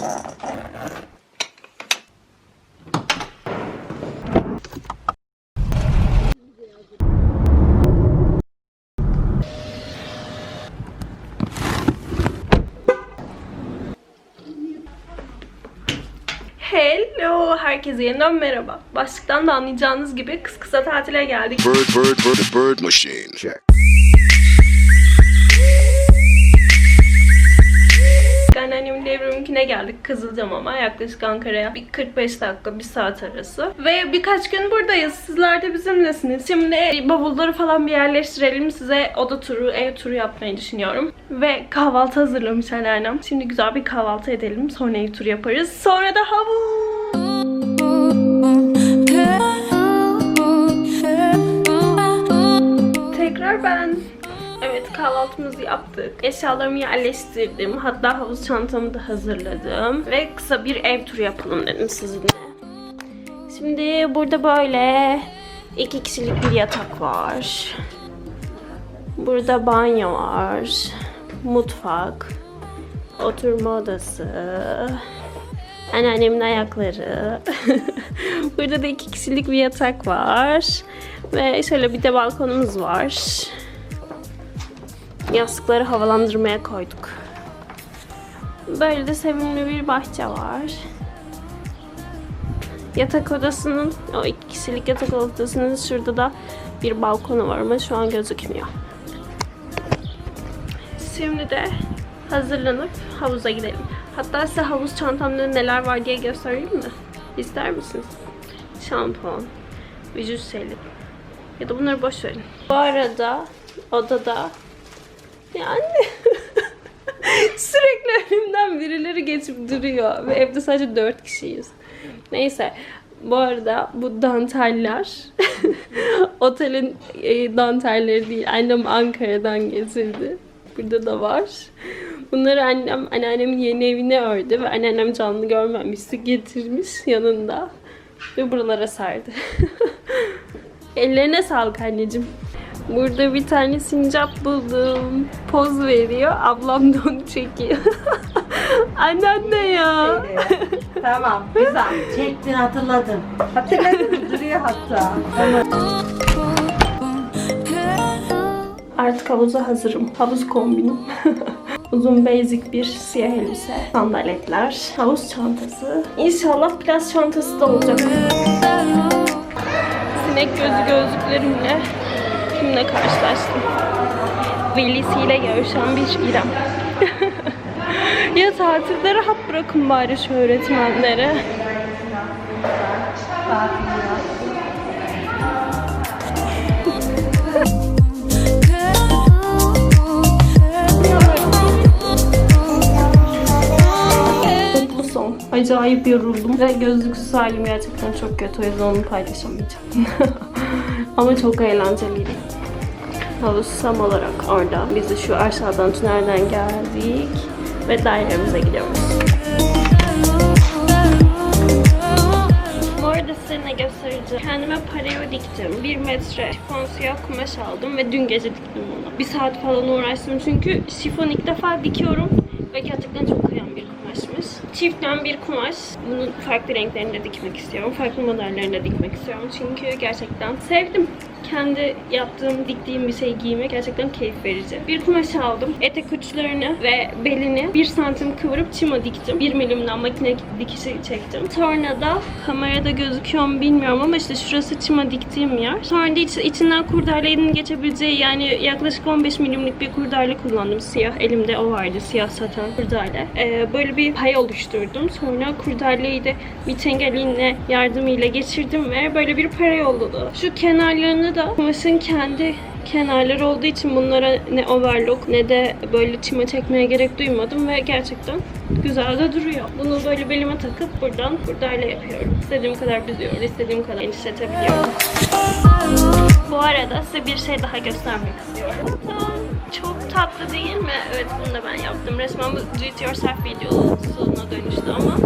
Hello, herkese yeniden merhaba. Başlıktan da anlayacağınız gibi kıs kısa tatile geldik. Bird, bird, bird, bird machine. Check. Anneannemin devriminkine geldik. Kızılcamam'a yaklaşık Ankara'ya bir 45 dakika bir saat arası. Ve birkaç gün buradayız. Sizler de bizimlesiniz. Şimdi bavulları falan bir yerleştirelim. Size oda turu ev turu yapmayı düşünüyorum. Ve kahvaltı hazırlamış anneannem. Şimdi güzel bir kahvaltı edelim. Sonra ev turu yaparız. Sonra da havuz. Tekrar ben. Kahvaltımızı yaptık. Eşyalarımı yerleştirdim. Hatta havuz çantamı da hazırladım. Ve kısa bir ev turu yapalım dedim sizinle. Şimdi burada böyle iki kişilik bir yatak var. Burada banyo var. Mutfak. Oturma odası. Anneannemin ayakları. Burada da iki kişilik bir yatak var. Ve şöyle bir de balkonumuz var. Yastıkları havalandırmaya koyduk. Böyle de sevimli bir bahçe var. Yatak odasının, o iki kişilik yatak odasının şurada da bir balkonu var ama şu an gözükmüyor. Şimdi de hazırlanıp havuza gidelim. Hatta size havuz çantamda neler var diye göstereyim mi? İster misiniz? Şampuan, vücut jeli. Ya da bunları boş verin. Bu arada odada yani sürekli önümden birileri geçip duruyor ve evde sadece dört kişiyiz. Neyse bu arada bu danteller otelin e, dantelleri değil. Annem Ankara'dan getirdi. Burada da var. Bunları annem anneannemin yeni evine ördü ve anneannem canlı görmemişti. Getirmiş yanında. Ve buralara sardı. Ellerine sağlık anneciğim. Burada bir tane sincap buldum. Poz veriyor. Ablam da onu çekiyor. Anneanne ya. Tamam güzel. Çektin hatırladım. Hatırladın mı? Duruyor hatta. Tamam. Artık havuza hazırım. Havuz kombinim. Uzun basic bir siyah elbise, sandaletler, havuz çantası. İnşallah plaj çantası da olacak. Sinek gözü gözlüklerimle kimle karşılaştım? Velisiyle görüşen bir İrem. ya tatilde rahat bırakın bari şu öğretmenleri. Son. Acayip yoruldum ve gözlüksüz halim gerçekten çok kötü. O yüzden onu paylaşamayacağım. Ama çok eğlenceliydi. Havuz Sam olarak orada. Biz de şu aşağıdan tünelden geldik. Ve dairemize gidiyoruz. Bu arada size ne göstereceğim. Kendime pareo diktim. Bir metre şifon siyah kumaş aldım ve dün gece diktim bunu. Bir saat falan uğraştım çünkü şifon ilk defa dikiyorum ve gerçekten çok kayan bir kumaşmış. Çiftten bir kumaş. Bunun farklı renklerinde dikmek istiyorum. Farklı modellerinde dikmek istiyorum. Çünkü gerçekten sevdim. Kendi yaptığım, diktiğim bir şey giymek gerçekten keyif verici. Bir kumaş aldım. Etek uçlarını ve belini 1 santim kıvırıp çima diktim. 1 milimden makine dikişi çektim. Sonra da kamerada gözüküyor mu bilmiyorum ama işte şurası çima diktiğim yer. Sonra da iç- içinden kurdalenin geçebileceği yani yaklaşık 15 milimlik bir kurdale kullandım. Siyah elimde o vardı. Siyah saten kurdale. Ee, böyle bir pay oluşturdum. Sonra kurdaleyi de bir çengel iğne yardımıyla geçirdim ve böyle bir para oldu. Şu kenarlarını da kumaşın kendi kenarları olduğu için bunlara ne overlock ne de böyle çime çekmeye gerek duymadım ve gerçekten güzel de duruyor. Bunu böyle belime takıp buradan kurdale yapıyorum. İstediğim kadar büzüyorum, istediğim kadar genişletebiliyorum. Bu arada size bir şey daha göstermek istiyorum. Tatlı değil mi? Evet bunu da ben yaptım. Resmen bu do it yourself videosuna dönüştü ama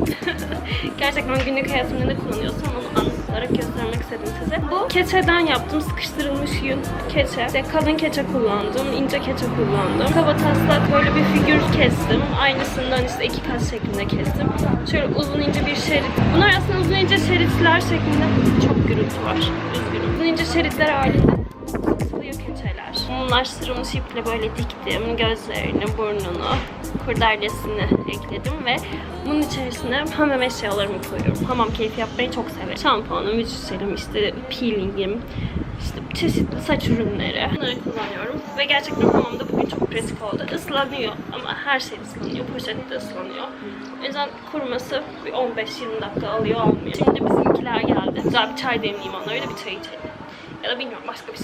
Gerçekten günlük hayatımda ne kullanıyorsam onu anlık olarak göstermek istedim size. Bu keçeden yaptım. Sıkıştırılmış yün keçe. İşte kalın keçe kullandım. ince keçe kullandım. Kaba taslak böyle bir figür kestim. Aynısından işte iki kat şeklinde kestim. Şöyle uzun ince bir şerit. Bunlar aslında uzun ince şeritler şeklinde. Çok gürültü var. Üzgünüm. Uzun ince şeritler halinde sıkılıyor keçeler. Mumlaştırılmış iple böyle diktim. Gözlerini, burnunu, kurdalesini ekledim ve bunun içerisine hamam eşyalarımı koyuyorum. Hamam keyfi yapmayı çok severim. Şampuanım, vücut serum, işte peelingim, işte çeşitli saç ürünleri. Bunları kullanıyorum. Ve gerçekten hamamda bugün çok pratik oldu. Islanıyor ama her şey ıslanıyor. Poşet de ıslanıyor. O yüzden kuruması bir 15-20 dakika alıyor almıyor. Şimdi bizimkiler geldi. Güzel bir çay demleyeyim onlara da bir çay içelim. Ya da bilmiyorum başka bir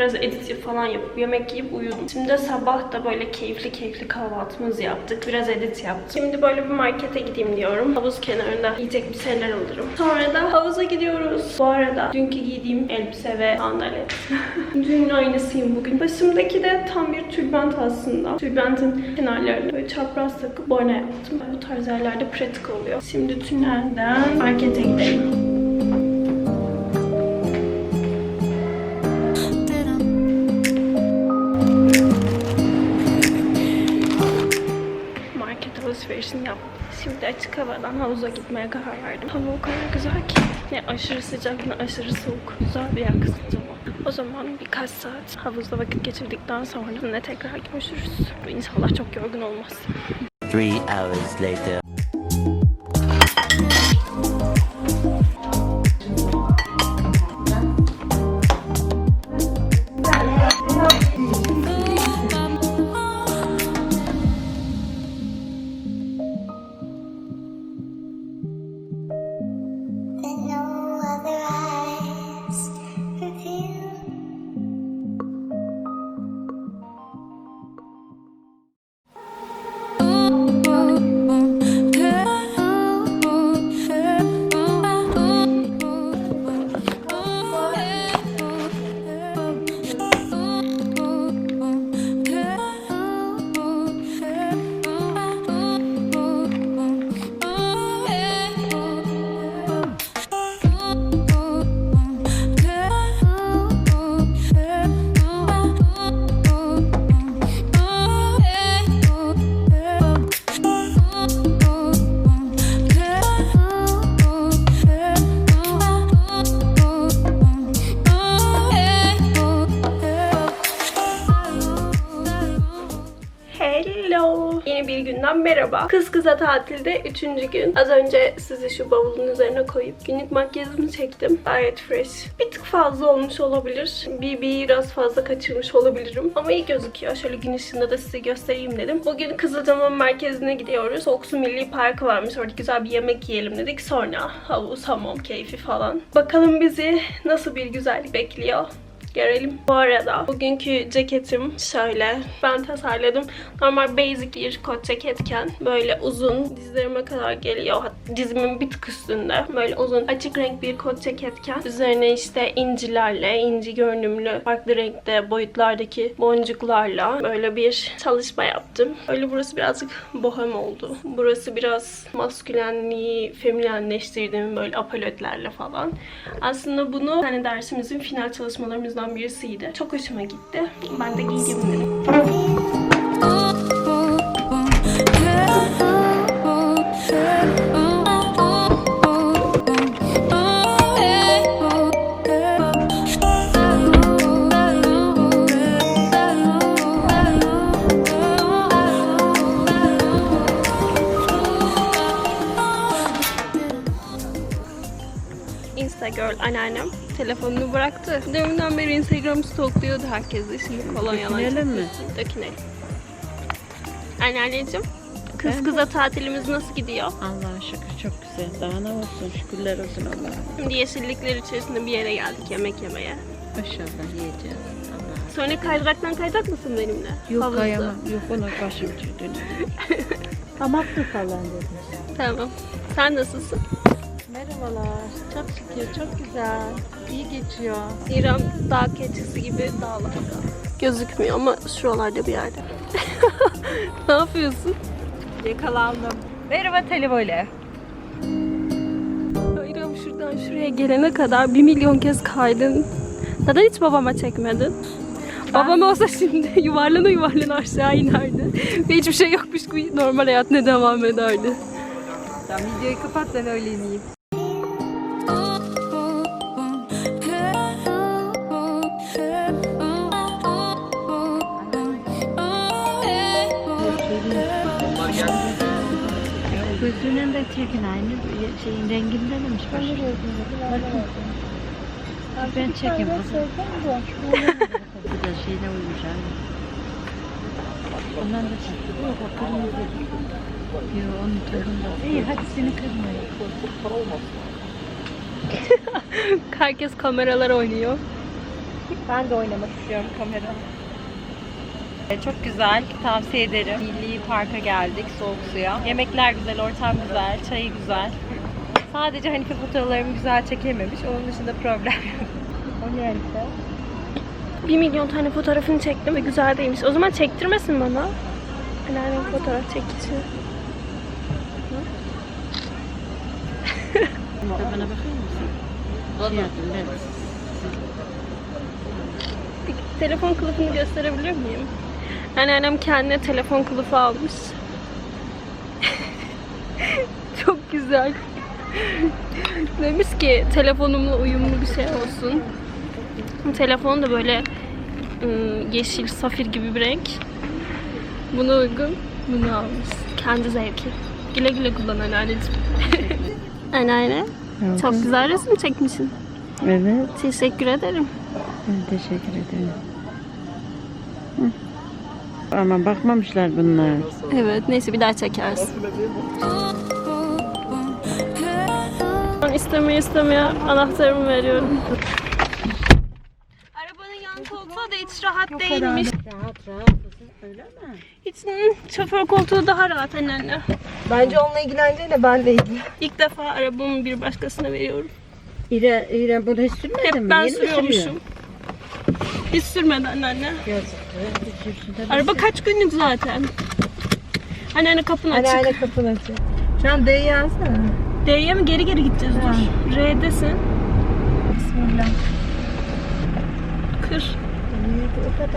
Biraz edit falan yapıp yemek yiyip uyudum. Şimdi sabah da böyle keyifli keyifli kahvaltımızı yaptık. Biraz edit yaptım. Şimdi böyle bir markete gideyim diyorum. Havuz kenarında yiyecek bir şeyler alırım. Sonra da havuza gidiyoruz. Bu arada dünkü giydiğim elbise ve sandalet. Dün aynısıyım bugün. Başımdaki de tam bir tülbent aslında. Tülbentin kenarlarını böyle çapraz takıp boyna yaptım. Bu tarz yerlerde pratik oluyor. Şimdi tünelden markete gidelim. Şimdi açık havadan havuza gitmeye karar verdim. Hava o kadar güzel ki. Ne aşırı sıcak ne aşırı soğuk. Güzel bir yer kısıtlama. O zaman birkaç saat havuzda vakit geçirdikten sonra ne tekrar görüşürüz. İnşallah çok yorgun olmaz. Three hours later. Tatilde üçüncü gün. Az önce sizi şu bavulun üzerine koyup günlük makyajımı çektim. Gayet fresh. Bir tık fazla olmuş olabilir. Bir biraz fazla kaçırmış olabilirim. Ama iyi gözüküyor. Şöyle gün ışığında da size göstereyim dedim. Bugün Kızılcamam merkezine gidiyoruz. Oksu Milli Parkı varmış. Orada güzel bir yemek yiyelim dedik. Sonra havuz, hamam keyfi falan. Bakalım bizi nasıl bir güzellik bekliyor. Görelim. Bu arada bugünkü ceketim şöyle. Ben tasarladım. Normal basic bir kot ceketken böyle uzun dizlerime kadar geliyor. Dizimin bir tık üstünde. Böyle uzun açık renk bir kot ceketken üzerine işte incilerle, inci görünümlü farklı renkte boyutlardaki boncuklarla böyle bir çalışma yaptım. Öyle burası birazcık bohem oldu. Burası biraz maskülenliği feminenleştirdim böyle apalötlerle falan. Aslında bunu hani dersimizin final çalışmalarımızdan videolarımızdan birisiydi. Çok hoşuma gitti. Ben de giyeyim dedim. Girl anneannem telefonunu bıraktı. Deminden beri Instagram stalkluyordu herkesi. Şimdi kolonyalar. Dökünelim mi? Dökünelim. Anneanneciğim, kız kıza tatilimiz nasıl gidiyor? Allah'a şükür çok güzel. Daha ne olsun şükürler olsun Allah'a. Şimdi yeşillikler içerisinde bir yere geldik yemek yemeye. İnşallah yiyeceğiz. Allah'a. Sonra kaydıraktan kayacak mısın benimle? Yok Havuzda. kayamam. Yok ona başım çıktı. Hamaklı falan demiş. Tamam. Sen nasılsın? Merhabalar. Çok şükür çok güzel. İyi geçiyor. İran dağ keçisi gibi dağlarda. Gözükmüyor ama şuralarda bir yerde. ne yapıyorsun? Yakalandım. Merhaba televole. İrem şuradan şuraya gelene kadar bir milyon kez kaydın. Neden hiç babama çekmedin? Babam olsa şimdi yuvarlana yuvarlana aşağı inerdi. Ve hiçbir şey yokmuş gibi normal hayat ne devam ederdi. Sen videoyu kapat ben öyle ineyim. Çekin aynı şeyin renginde demiş başım. Bakın. Ben çekeyim kızım. Bu da şeyine uymuş aynı. Ondan da çek. Yok o kırmızı. Yok onun tadında. İyi hadi seni kırmayayım. Herkes kameralar oynuyor. Ben de oynamak istiyorum kamera. E, Çok güzel, tavsiye ederim. Milli Park'a geldik, soğuk suya. Yemekler güzel, ortam güzel, çayı güzel. Sadece Hanife fotoğraflarımı güzel çekememiş, onun dışında problem yok. O ne Hanife? Bir milyon tane fotoğrafını çektim ve güzel değilmiş. O zaman çektirmesin bana. Anneannem fotoğraf çekici. Bana yapayım ben. Bir telefon kılıfını gösterebilir miyim? Anneannem kendine telefon kılıfı almış. Çok güzel. Demiş ki telefonumla uyumlu bir şey olsun. Telefon da böyle ıı, yeşil, safir gibi bir renk. Buna uygun bunu almış. Kendi zevki. Güle güle kullan anneanneciğim. Anneanne, çok güzel resim çekmişsin. Evet, Teşekkür ederim. ben teşekkür ederim. Ama bakmamışlar bunlar. Evet, neyse bir daha çekeriz. Ben istemeye istemeye anahtarımı veriyorum. Arabanın yan koltuğu da hiç rahat değilmiş. Rahat rahat öyle mi? Hiç şoför koltuğu daha rahat anneanne. Bence onunla ilgilendiğiyle ben de ilgilen. İlk defa arabamı bir başkasına veriyorum. İre, İre bunu hiç sürmedi Hep mi? ben Yeni mi sürüyor? sürüyormuşum. Hiç sürmedi anneanne. Yazık. Araba kaç günlük zaten. Anneanne kapın açık. Anneanne kapını açıyor. Şu an D'yi alsana. D'ye mi geri geri gideceğiz dur. R'desin. Bismillah. Kır.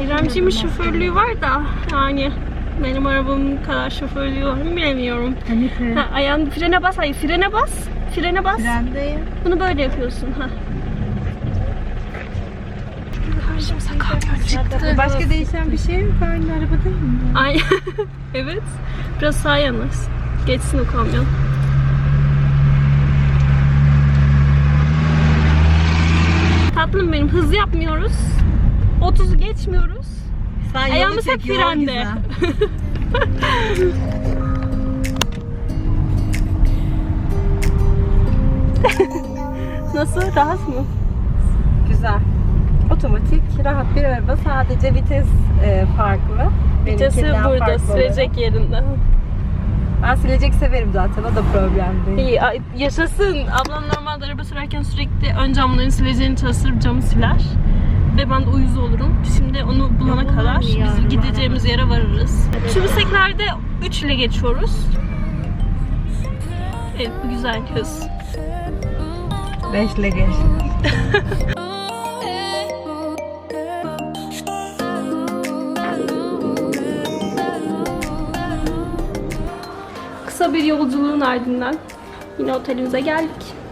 İremciğimin şoförlüğü var da yani benim arabamın kadar şoförlüğü var mı bilemiyorum. Hanife. Ha, ayağın frene bas, hayır frene bas. Frene bas. Trendeyim. Bunu böyle yapıyorsun. Ha. Karşımıza kamyon çıktı. Başka değişen bir şey mi? Ben de arabadayım mı? Ay evet. Biraz sağa yanaş. Geçsin o kamyon. Tatlım benim hız yapmıyoruz. 30'u geçmiyoruz. Sen yolu Ayağımız hep çek, yol frende. Nasıl? Rahat mı? Güzel. Otomatik, rahat bir araba. Sadece vites e, farklı. Vitesi Benimkinden burada, farklı silecek yerinde. Ben silecek severim zaten. O da problem değil. İyi, ay- yaşasın. Ablam normalde araba sürerken sürekli ön camların sileceğini çalıştırıp camı siler. Ve ben de uyuz olurum. Şimdi onu bulana kadar biz gideceğimiz yere varırız. Şu bisiklerde 3 ile geçiyoruz. Evet, bu güzel hız. Beşle geç. Kısa bir yolculuğun ardından yine otelimize geldik.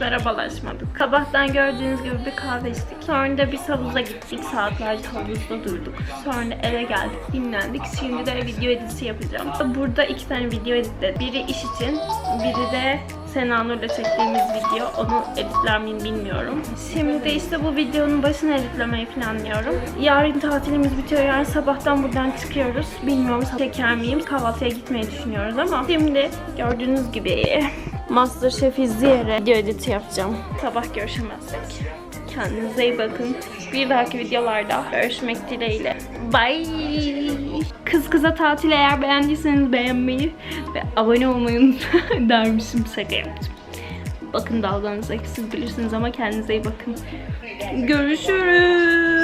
Merhabalaşmadık. Sabahtan gördüğünüz gibi bir kahve içtik. Sonra da biz havuza gittik. Saatlerce havuzda durduk. Sonra eve geldik, dinlendik. Şimdi de video editi yapacağım. Burada iki tane video editledim. Biri iş için, biri de Sena Nur'la çektiğimiz video. Onu editler miyim bilmiyorum. Şimdi de işte bu videonun başını editlemeyi planlıyorum. Yarın tatilimiz bitiyor. Yarın sabahtan buradan çıkıyoruz. Bilmiyorum çeker miyim? Kahvaltıya gitmeyi düşünüyoruz ama şimdi gördüğünüz gibi Masterchef izleyerek video editi yapacağım. Sabah görüşemezsek. Kendinize iyi bakın. Bir dahaki videolarda görüşmek dileğiyle. Bye. Kız kıza tatil eğer beğendiyseniz beğenmeyi ve abone olmayı unutmayın dermişim şaka yaptım. Bakın dalganıza siz bilirsiniz ama kendinize iyi bakın. Görüşürüz.